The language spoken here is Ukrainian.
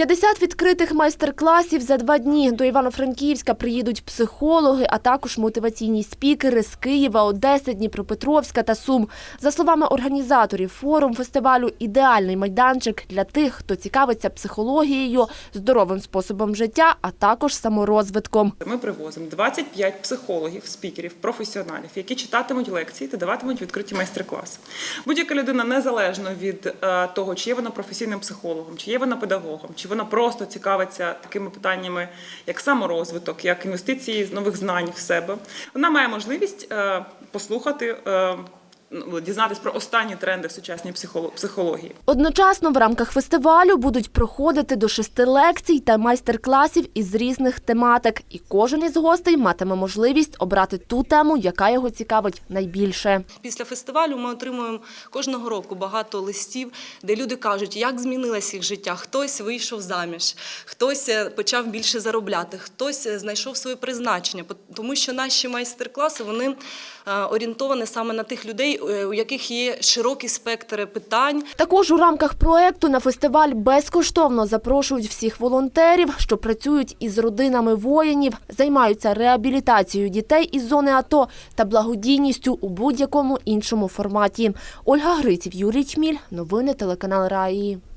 50 відкритих майстер-класів за два дні. До Івано-Франківська приїдуть психологи, а також мотиваційні спікери з Києва, Одеси, Дніпропетровська та Сум. За словами організаторів, форум фестивалю ідеальний майданчик для тих, хто цікавиться психологією, здоровим способом життя, а також саморозвитком. Ми привозимо 25 психологів, спікерів, професіоналів, які читатимуть лекції та даватимуть відкриті майстер-класи. Будь-яка людина незалежно від е, того, чи є вона професійним психологом, чи є вона педагогом, чи вона просто цікавиться такими питаннями, як саморозвиток, як інвестиції з нових знань в себе. Вона має можливість е, послухати. Ну, Дізнатись про останні тренди в сучасній психоло- психології. Одночасно в рамках фестивалю будуть проходити до шести лекцій та майстер-класів із різних тематик. І кожен із гостей матиме можливість обрати ту тему, яка його цікавить найбільше. Після фестивалю ми отримуємо кожного року багато листів, де люди кажуть, як змінилось їх життя. Хтось вийшов заміж, хтось е, почав більше заробляти, хтось е, знайшов своє призначення. Тому що наші майстер-класи вони е, орієнтовані саме на тих людей, у яких є широкий спектр питань. Також у рамках проекту на фестиваль безкоштовно запрошують всіх волонтерів, що працюють із родинами воїнів, займаються реабілітацією дітей із зони АТО та благодійністю у будь-якому іншому форматі. Ольга Гриців, Юрій Чміль, новини телеканал Раї.